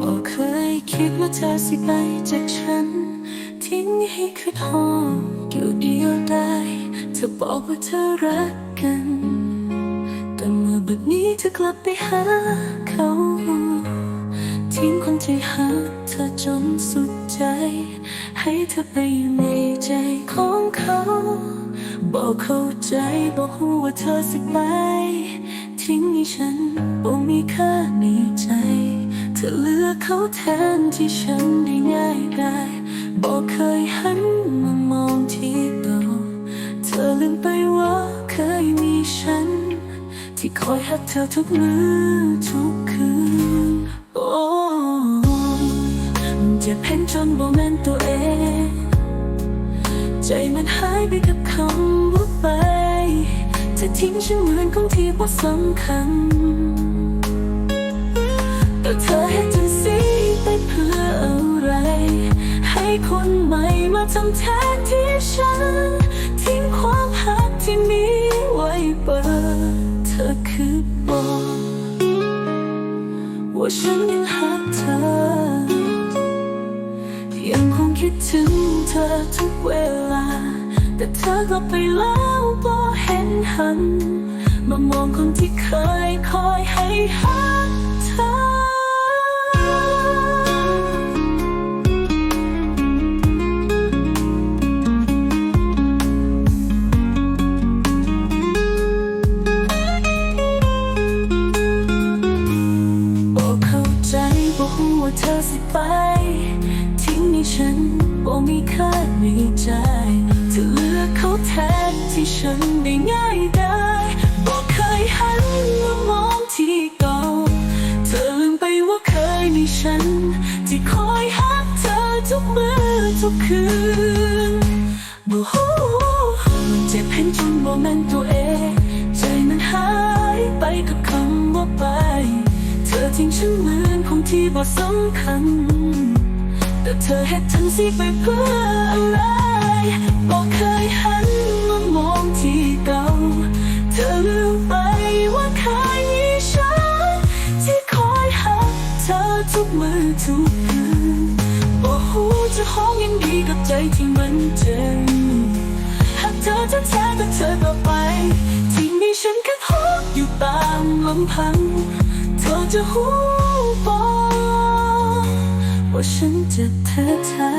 บอกเคยคิดว่าเธอสิไปจากฉัน ทิ้งให้คืดหองอยู่เดียวได้เธอบอกว่าเธอรักกัน แต่เมื่อแบบนี้เธอกลับไปหาเขาทิ้งคนที่หาเธอจนสุดใจ ให้เธอไปอยู่ในใจของเขา บอกเข้าใจบอกหัวาเธอสิไปทิ้งให้ฉันบอกมีค่าในใจ เธอเลือกเขาแทนที่ฉันได้ง่ายได้บอกเคยหันมามองที่เราเธอลืมไปว่าเคยมีฉัน ที่คอยหักเธอทุกมือทุกคืน โอ้เจ็บเห็นจนบ่แม่นตัวเอง ใจมันหายไปกับคำว่าไปเธอทิ้งฉันเหมือนของที่ว่าสำคัญแต่เธอให้ฉันสิไปเพื่ออะไร ให้คนใหม่มาทำแทนที่ฉัน ทิ้งความหักที่มีไว้เปิดเธอคือบอกว่าฉันยังหักเธอ ยังคงคิดถึง อทุกเวลา แต่เธอก็ไปแล้วบ่เห็นหัน มามองคนที่เคยคอยให้หัก บอกมีค่าในใจเธอเลือกเขาแทนที่ฉันได้ง่ายได้บอกเคยหันมามองที่เก่าเธอลืมไปว่าเคยมีฉัน ที่คอยหักเธอทุกมือทุกคืนบอกฮู้มันเจ็บเห็นจนบ่แม่นตัวเอง ใจมันหายไปกับคำว่าไป เธอทิ้งฉันเหมือนคงที่บ่สำคัญ แต่เธอเห็นฉันสิไปเพื่ออะไรบอกเคยหันมามองที่เก่าเธอลืมไปว่าเคยมีฉันที่คอยหักเธอทุกมือทุกคืนบอกหูจะห้องยังดีกับใจที่มันเจ็บหากเธอจะแท้แต่เธอต่อไป ที่มีฉันแค่ฮอกอยู่ตามลำพัง เธอจะหูบอก ว่าฉันเจ็บแท้ๆ